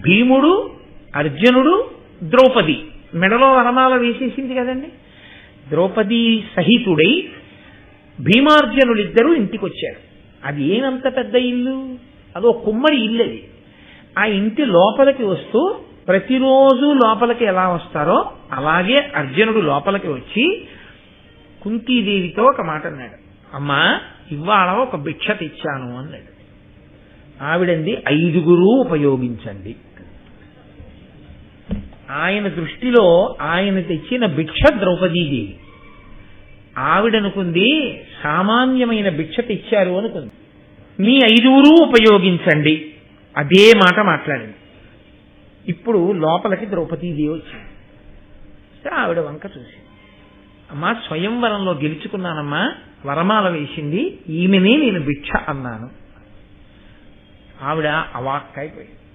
భీముడు అర్జునుడు ద్రౌపది. మెడలో వరమాల వేసేసింది కదండి. ద్రౌపది సహితుడై భీమార్జునులిద్దరూ ఇంటికి వచ్చారు అది ఏమంత పెద్ద ఇల్లు? అదో కుమ్మడి ఇల్లు. అది ఆ ఇంటి లోపలికి వస్తూ ప్రతిరోజు లోపలికి ఎలా వస్తారో అలాగే అర్జునుడు లోపలికి వచ్చి కుంతీదేవితో ఒక మాట అన్నాడు. అమ్మా ఇవాళ ఒక భిక్ష తెచ్చాను అన్నాడు. ఆవిడంది ఐదుగురు ఉపయోగించండి. ఆయన దృష్టిలో ఆయన తెచ్చిన భిక్ష ద్రౌపదీదేవి. ఆవిడనుకుంది సామాన్యమైన భిక్ష తెచ్చారు అనుకుంది. మీ ఐదుగురు ఉపయోగించండి. అదే మాట మాట్లాడింది. ఇప్పుడు లోపలికి ద్రౌపదీదేవి వచ్చింది. ఆవిడ వంక చూసింది. అమ్మా స్వయంవరంలో గెలుచుకున్నానమ్మా వరమాల వేసింది ఈమెనే నేను భిక్ష అన్నాను. ఆవిడ అవాక్కైపోయింది